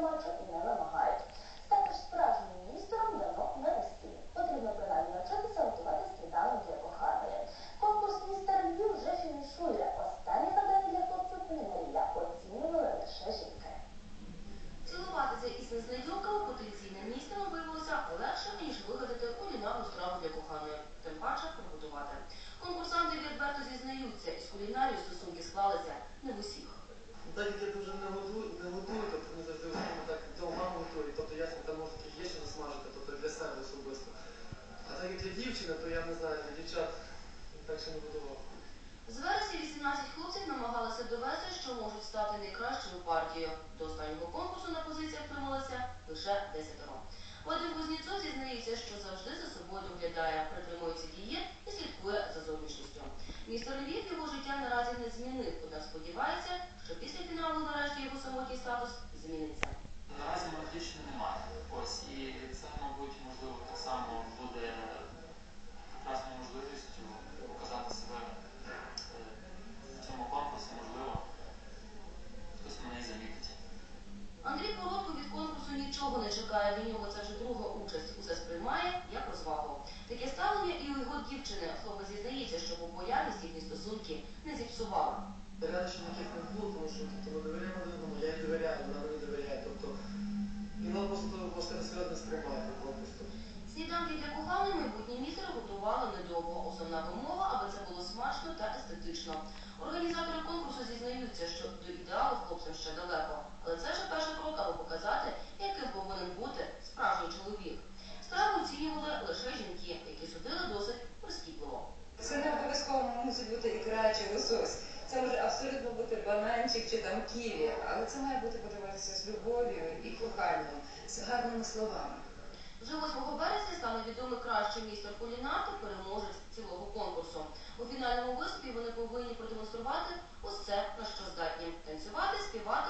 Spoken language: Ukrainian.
матчу і не вимагають. Стати ж справжнім міністром дано не на стіл. Потрібно принаймні навчитися готувати сніданок для коханої. Конкурс містер Львів вже фінішує. Останнє завдання для хлопців кулінарія оцінювали лише жінки. Цілуватися із незнайомками потенційним міністром виявилося легше, ніж вигадати кулінарну страву для коханої, тим паче приготувати. Конкурсанти відверто зізнаються, із кулінарією стосунки склалися не в усіх. Так як я дуже не готую, не готую, тобто не завжди скажімо так цього мама готує. Тобто я собі там можу трохи є що насмажити, тобто для себе особисто. А дівчини, то я не знаю, дівчат так ще не готував. З вересня 18 хлопців намагалися довести, що можуть стати найкращою партією. До останнього конкурсу на позиціях трималося лише десятеро. Вадим Кузнєцов зізнається, що завжди за собою доглядає, притримується дієт і слідкує за зовнішністю. Містер Львів його життя наразі не змінив, однак сподівається, що після фіналу нарешті його самотній статус зміниться. Не. Для нього це вже друга участь. Усе сприймає як розвагу. Таке ставлення і у його дівчини. Хлопець зізнається, що популярність їхні стосунки не зіпсувала. Рядищів ніяких не було, тому що тобто, ми довіряємо одному, я їй довіряю, вона мені довіряє. Тобто, і вона просто просто серйозно сприймає. Тобто, Сніданки для коханої майбутні містер готували недовго. Основна вимога, аби це було смачно та естетично. Організатори конкурсу зізнаються, що до ідеалу хлопцям ще далеко, але це вже перший крок, аби показати, яким повинен бути справжній чоловік. Страву оцінювали лише жінки, які судили досить прискіпливо. Це не обов'язково мусить бути ікра чи лосось. Це може абсолютно бути бананчик чи там ківі, але це має бути подаватися з любов'ю і коханням, з гарними словами. Вже 8 березня стане відомий кращий містер кулінату, переможець цілого конкурсу. У фінальному виступі вони повинні продемонструвати усе на що здатні танцювати, співати,